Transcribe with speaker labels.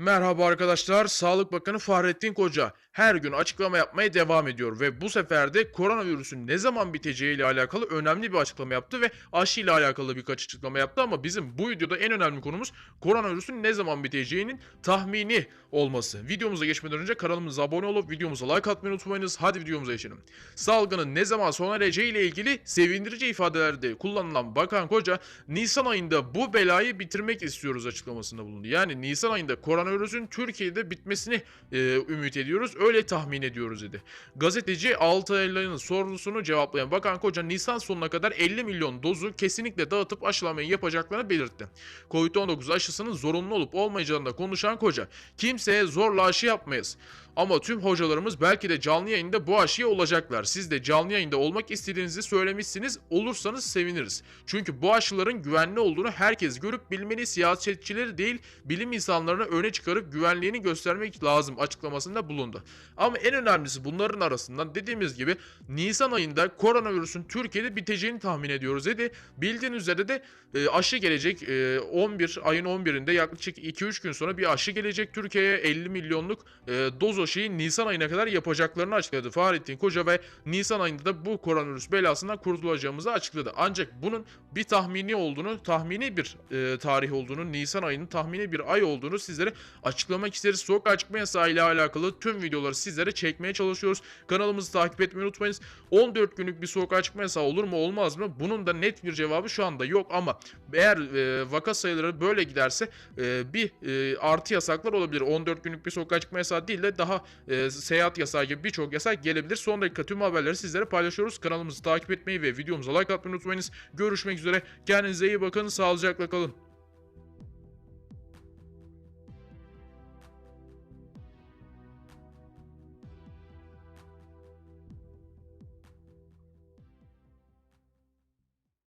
Speaker 1: Merhaba arkadaşlar. Sağlık Bakanı Fahrettin Koca her gün açıklama yapmaya devam ediyor ve bu sefer de koronavirüsün ne zaman biteceği ile alakalı önemli bir açıklama yaptı ve aşı ile alakalı birkaç açıklama yaptı ama bizim bu videoda en önemli konumuz koronavirüsün ne zaman biteceğinin tahmini olması. Videomuza geçmeden önce kanalımıza abone olup videomuza like atmayı unutmayınız. Hadi videomuza geçelim. Salgının ne zaman sona ereceği ile ilgili sevindirici ifadelerde kullanılan Bakan Koca Nisan ayında bu belayı bitirmek istiyoruz açıklamasında bulundu. Yani Nisan ayında koronavirüsün Türkiye'de bitmesini e, ümit ediyoruz. Öyle tahmin ediyoruz dedi. Gazeteci Altaylı'nın sorusunu cevaplayan Bakan Koca Nisan sonuna kadar 50 milyon dozu kesinlikle dağıtıp aşılamayı yapacaklarını belirtti. Covid-19 aşısının zorunlu olup olmayacağını konuşan Koca, kimseye zorla aşı yapmayız. Ama tüm hocalarımız belki de canlı yayında bu aşıya olacaklar. Siz de canlı yayında olmak istediğinizi söylemişsiniz. Olursanız seviniriz. Çünkü bu aşıların güvenli olduğunu herkes görüp bilmeli. Siyasetçileri değil, bilim insanlarını öne çıkarıp güvenliğini göstermek lazım açıklamasında bulundu. Ama en önemlisi bunların arasından dediğimiz gibi Nisan ayında koronavirüsün Türkiye'de biteceğini tahmin ediyoruz dedi. Bildiğiniz üzere de e, aşı gelecek. E, 11 ayın 11'inde yaklaşık 2-3 gün sonra bir aşı gelecek Türkiye'ye 50 milyonluk e, doz aşıyı Nisan ayına kadar yapacaklarını açıkladı Fahrettin Koca ve Nisan ayında da bu koronavirüs belasından kurtulacağımızı açıkladı. Ancak bunun bir tahmini olduğunu, tahmini bir e, tarih olduğunu, Nisan ayının tahmini bir ay olduğunu sizlere açıklamak isteriz. Sokağa çıkma yasağı ile alakalı tüm videoları sizlere çekmeye çalışıyoruz. Kanalımızı takip etmeyi unutmayınız. 14 günlük bir sokağa çıkma yasağı olur mu olmaz mı? Bunun da net bir cevabı şu anda yok ama eğer e, vaka sayıları böyle giderse e, bir e, artı yasaklar olabilir. 14 günlük bir sokağa çıkma yasağı değil de daha e, seyahat yasağı gibi birçok yasak gelebilir. Son dakika tüm haberleri sizlere paylaşıyoruz. Kanalımızı takip etmeyi ve videomuza like atmayı unutmayınız. Görüşmek üzere. Kendinize iyi bakın. Sağlıcakla kalın.